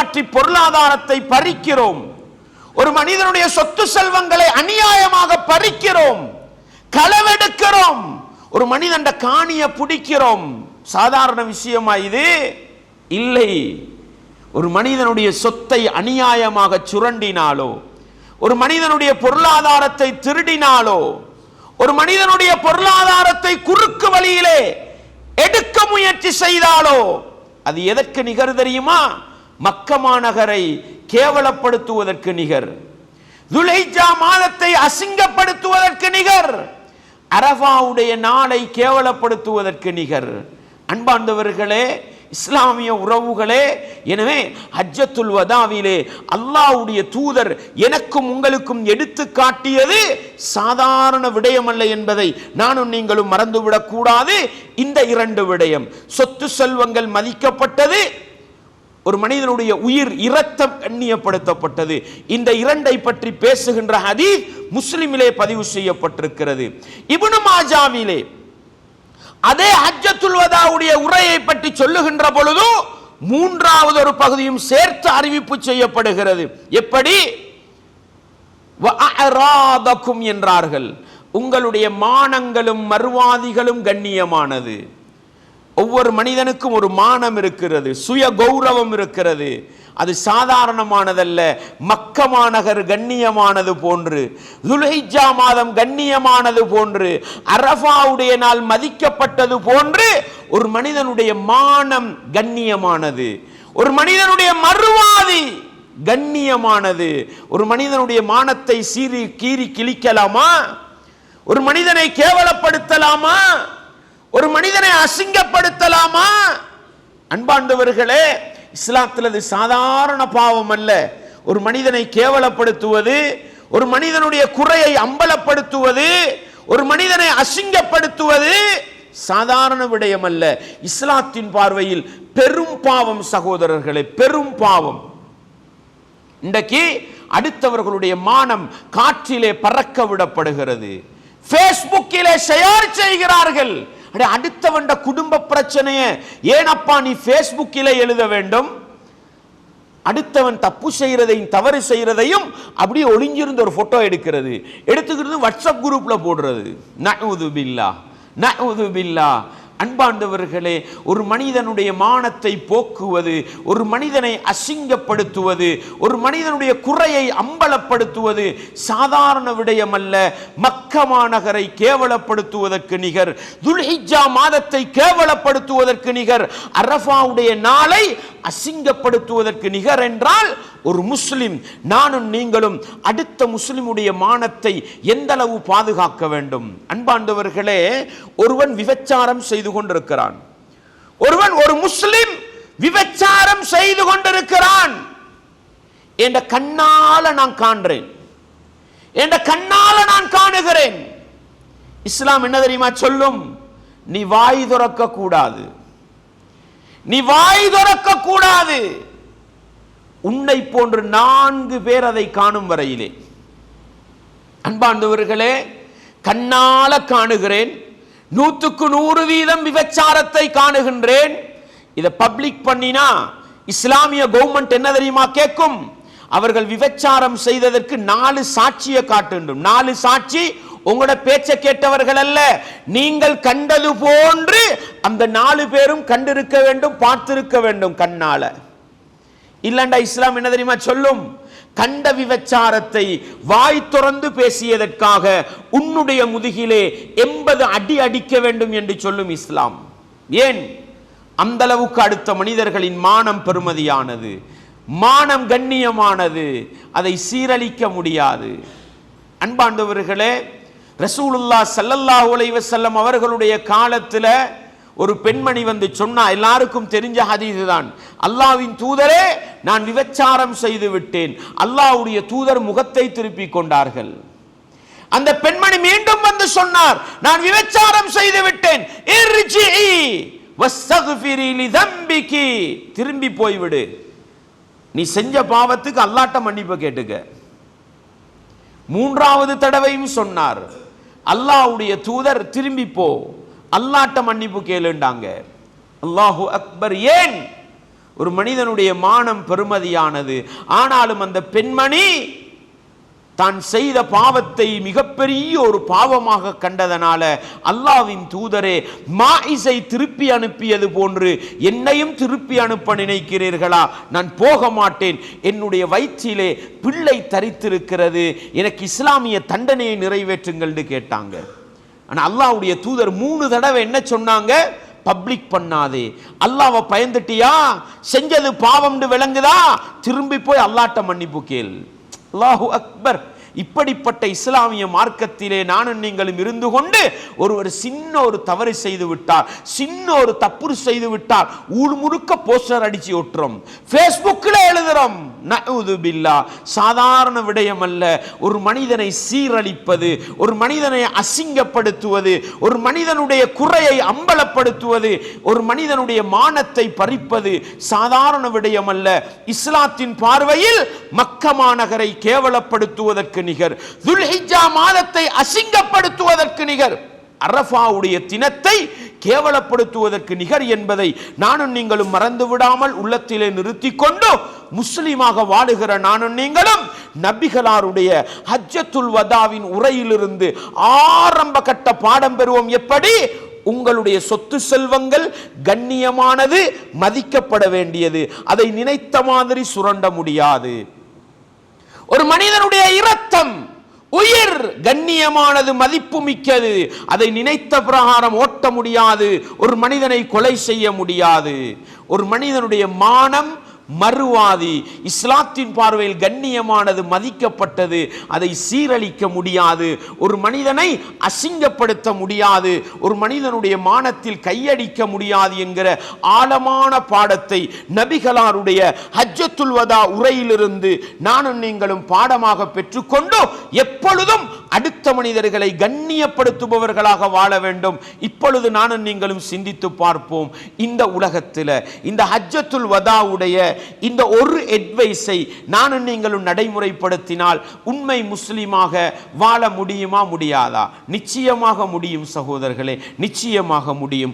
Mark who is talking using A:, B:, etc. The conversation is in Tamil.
A: ஏமாற்றி பொருளாதாரத்தை பறிக்கிறோம். ஒரு மனிதனுடைய சொத்து செல்வங்களை அநியாயமாக பறிக்கிறோம். களவெடுக்கிறோம். ஒரு மனிதன் காணிய பிடிக்கிறோம். சாதாரண விஷயமா இது? இல்லை. ஒரு மனிதனுடைய சொத்தை அநியாயமாக சுரண்டினாலோ ஒரு மனிதனுடைய பொருளாதாரத்தை திருடினாலோ ஒரு மனிதனுடைய பொருளாதாரத்தை குறுக்கு வழியிலே எடுக்க முயற்சி செய்தாலோ அது எதற்கு நிகர் தெரியுமா? மக்க மாநகரை கேவலப்படுத்துவதற்கு நிகர். துலைஜா மாதத்தை அசிங்கப்படுத்துவதற்கு நிகர். அரபாவுடைய நாளை கேவலப்படுத்துவதற்கு நிகர். அன்பாண்டவர்களே இஸ்லாமிய உறவுகளே எனவே ஹஜ்ஜத்துல் வதாவிலே அல்லாஹ்வுடைய தூதர் எனக்கும் உங்களுக்கும் எடுத்து காட்டியது சாதாரண விடயமல்ல என்பதை நானும் நீங்களும் மறந்துவிடக் கூடாது. இந்த இரண்டு விடயம் சொத்து செல்வங்கள் மதிக்கப்பட்டது ஒரு மனிதனுடைய உயிர் இரத்தம் கண்ணியப்படுத்தப்பட்டது. இந்த இரண்டை பற்றி பேசுகின்ற ஹதீஸ் முஸ்லிமிலே பதிவு செய்யப்பட்டிருக்கிறது. இபுனு மாஜாவிலே அதே ஹஜ்ஜத்துல் வதாவுடைய உரையை பற்றி சொல்லுகின்ற பொழுதும் மூன்றாவது ஒரு பகுதியும் சேர்த்து அறிவிப்பு செய்யப்படுகிறது. எப்படி? என்றார்கள். உங்களுடைய மானங்களும் மறுவாதிகளும் கண்ணியமானது. ஒவ்வொரு மனிதனுக்கும் ஒரு மானம் இருக்கிறது சுய கௌரவம் இருக்கிறது. அது சாதாரணமானதல்ல மக்க மாநகர் கண்ணியமானது போன்று. துலைஜா மாதம் கண்ணியமானது போன்று. அரஃபாவுடைய நாள் மதிக்கப்பட்டது போன்று ஒரு மனிதனுடைய மானம் கண்ணியமானது. ஒரு மனிதனுடைய மறுவாதி கண்ணியமானது. ஒரு மனிதனுடைய மானத்தை சீறி கீறி கிழிக்கலாமா? ஒரு மனிதனை கேவலப்படுத்தலாமா? ஒரு மனிதனை அசிங்கப்படுத்தலாமா? அன்பாண்டவர்களே இஸ்லாத்தில் அது சாதாரண பாவம் அல்ல. ஒரு மனிதனை கேவலப்படுத்துவது ஒரு மனிதனுடைய குறையை அம்பலப்படுத்துவது ஒரு மனிதனை அசிங்கப்படுத்துவது சாதாரண விடயம் அல்ல. இஸ்லாத்தின் பார்வையில் பெரும் பாவம் சகோதரர்களே பெரும் பாவம். இன்றைக்கு அடுத்தவர்களுடைய மானம் காற்றிலே பறக்க விடப்படுகிறது. ஃபேஸ்புக்கிலே ஷேர் செய்கிறார்கள். அடே அடுத்தவண்ட குடும்ப பிரச்சனையை ஏனப்பா நீ ஃபேஸ்புக்கில் எழுத வேண்டும்? அடுத்தவன் தப்பு செய்கிறதையும் தவறு செய்யறதையும் அப்படியே ஒளிஞ்சிருந்த ஒரு ஃபோட்டோ எடுக்கிறது. எடுத்துக்கிறது வாட்ஸ்அப் குரூப்பில் போடுறது. நூது பில்லா நூது பில்லா அன்பாண்டவர்களே ஒரு மனிதனுடைய மானத்தை போக்குவது ஒரு மனிதனை அசிங்கப்படுத்துவது ஒரு மனிதனுடைய குறையை அம்பலப்படுத்துவது சாதாரண விடயம் அல்ல மக்க மாநகரை கேவலப்படுத்துவதற்கு நிகர் துல்ஹிஜா மாதத்தை கேவலப்படுத்துவதற்கு நிகர் அரஃபாவுடைய நாளை அசிங்கப்படுத்துவதற்கு நிகர் என்றால் ஒரு முஸ்லிம் நானும் நீங்களும் அடுத்த முஸ்லிமுடைய மானத்தை எந்த அளவு பாதுகாக்க வேண்டும்? அன்பாண்டவர்களே ஒருவன் விபச்சாரம் செய்து கொண்டிருக்கிறான். ஒருவன் ஒரு முஸ்லிம் விபச்சாரம் செய்து கொண்டிருக்கிறான். என்ற கண்ணால நான் காண்றேன். என்ற கண்ணால நான் காணுகிறேன். இஸ்லாம் என்ன தெரியுமா சொல்லும்? நீ வாய் துறக்க கூடாது நீ வாய் துறக்க கூடாது உன்னை போன்று நான்கு பேர் அதை காணும் வரையிலே. அன்பாண்டவர்களே கண்ணால காணுகிறேன் நூற்றுக்கு நூறு வீதம் விபச்சாரத்தை காணுகின்றேன். இதை பப்ளிக் பண்ணினா இஸ்லாமிய கவர்மெண்ட் என்ன தெரியுமா கேட்கும்? அவர்கள் விபச்சாரம் செய்ததற்கு நாலு சாட்சியை காட்டுண்டும் நாலு சாட்சி உங்களோட பேச்சை கேட்டவர்கள் அல்ல. நீங்கள் கண்டது போன்று அந்த நாலு பேரும் கண்டிருக்க வேண்டும் பார்த்திருக்க வேண்டும் கண்ணால. இல்லண்டா இஸ்லாம் என்ன தெரியுமா சொல்லும்? கண்ட விபச்சாரத்தை வாய் துறந்து பேசியதற்காக உன்னுடைய முதுகிலே எண்பது அடி அடிக்க வேண்டும் என்று சொல்லும் இஸ்லாம். ஏன்? அந்த அளவுக்கு அடுத்த மனிதர்களின் மானம் பெருமதியானது. மானம் கண்ணியமானது. அதை சீரழிக்க முடியாது. அன்பாண்டவர்களே ரசூலுல்லா ஸல்லல்லாஹு உலைவசல்லம் அவர்களுடைய காலத்தில் ஒரு பெண்மணி வந்து சொன்னா எல்லாருக்கும் தெரிஞ்ச ஹதீது தான் அல்லாஹ்வின் தூதரே நான் விபச்சாரம் செய்து விட்டேன். அல்லாவுடைய தூதர் முகத்தை திருப்பி கொண்டார்கள். அந்த பெண்மணி மீண்டும் வந்து சொன்னார் நான் விபச்சாரம் செய்து விட்டேன். திரும்பி போய்விடு. நீ செஞ்ச பாவத்துக்கு அல்லாட்ட மன்னிப்பு கேட்டுக்க. மூன்றாவது தடவையும் சொன்னார் அல்லாஹ்வுடைய தூதர் திரும்பி போ. அல்லாட்ட மன்னிப்பு கேளுண்டாங்க. அல்லாஹு அக்பர் ஏன்? ஒரு மனிதனுடைய மானம் பெருமதியானது. ஆனாலும் அந்த பெண்மணி தான் செய்த பாவத்தை மிகப்பெரிய ஒரு பாவமாக கண்டதனால அல்லாவின் தூதரே மாயிசை திருப்பி அனுப்பியது போன்று என்னையும் திருப்பி அனுப்ப நினைக்கிறீர்களா? நான் போக மாட்டேன். என்னுடைய வயிற்றிலே பிள்ளை தரித்திருக்கிறது. எனக்கு இஸ்லாமிய தண்டனையை நிறைவேற்றுங்கள்னு கேட்டாங்க. ஆனால் அல்லாவுடைய தூதர் மூணு தடவை என்ன சொன்னாங்க? பப்ளிக் பண்ணாதே. அல்லாவை பயந்துட்டியா? செஞ்சது பாவம்னு விளங்குதா? திரும்பி போய் அல்லாட்ட மன்னிப்பு கேள். அல்லாஹு அக்பர். இப்படிப்பட்ட இஸ்லாமிய மார்க்கத்திலே நானும் நீங்களும் இருந்து கொண்டு ஒருவர் சின்ன ஒரு தவறு செய்து விட்டார். சின்ன ஒரு தப்பு செய்து விட்டார். ஊழ் முழுக்க போஸ்டர் அடிச்சு ஒட்டுறோம். ஃபேஸ்புக்கில் எழுதுறோம். நஅூது பில்லா. சாதாரண விடயம் அல்ல ஒரு மனிதனை சீரழிப்பது ஒரு மனிதனை அசிங்கப்படுத்துவது ஒரு மனிதனுடைய குறையை அம்பலப்படுத்துவது ஒரு மனிதனுடைய மானத்தை பறிப்பது சாதாரண விடயம் அல்ல இஸ்லாத்தின் பார்வையில் மக்கமா நகரை கேவலப்படுத்துவதற்கு நிகர். துல்ஹிஜா மாதத்தை அசிங்கப்படுத்துவதற்கு நிகர். அரஃபாவுடைய தினத்தை கேவலப்படுத்துவதற்கு நிகர் என்பதை நானும் நீங்களும் மறந்து விடாமல் உள்ளத்திலே நிறுத்தி கொண்டு முஸ்லீமாக வாழுகிற நானும் நீங்களும் நபிகளாருடைய ஹஜ்ஜத்துல் வதாவின் உரையிலிருந்து ஆரம்ப கட்ட பாடம் பெறுவோம். எப்படி? உங்களுடைய சொத்து செல்வங்கள் கண்ணியமானது மதிக்கப்பட வேண்டியது. அதை நினைத்த மாதிரி சுரண்ட முடியாது. ஒரு மனிதனுடைய இரத்தம் உயிர் கண்ணியமானது மதிப்பு மிக்கது அதை நினைத்த பிரகாரம் ஓட்ட முடியாது. ஒரு மனிதனை கொலை செய்ய முடியாது. ஒரு மனிதனுடைய மானம் மறுவாதி. இஸ்லாத்தின் பார்வையில் கண்ணியமானது மதிக்கப்பட்டது. அதை சீரழிக்க முடியாது. ஒரு மனிதனை அசிங்கப்படுத்த முடியாது. ஒரு மனிதனுடைய மானத்தில் கையடிக்க முடியாது என்கிற ஆழமான பாடத்தை நபிகளாருடைய ஹஜ்ஜத்துல்வதா உரையிலிருந்து நானும் நீங்களும் பாடமாக பெற்றுக்கொண்டோ எப்ப எப்பொழுதும் அடுத்த மனிதர்களை கண்ணியப்படுத்துபவர்களாக வாழ வேண்டும். இப்பொழுது நானும் நீங்களும் சிந்தித்து பார்ப்போம். இந்த உலகத்தில் இந்த ஹஜ்ஜத்துல் வதாவுடைய இந்த ஒரு அட்வைஸை நானும் நீங்களும் நடைமுறைப்படுத்தினால் உண்மை முஸ்லீமாக வாழ முடியுமா முடியாதா? நிச்சயமாக முடியும் சகோதரர்களே நிச்சயமாக முடியும்.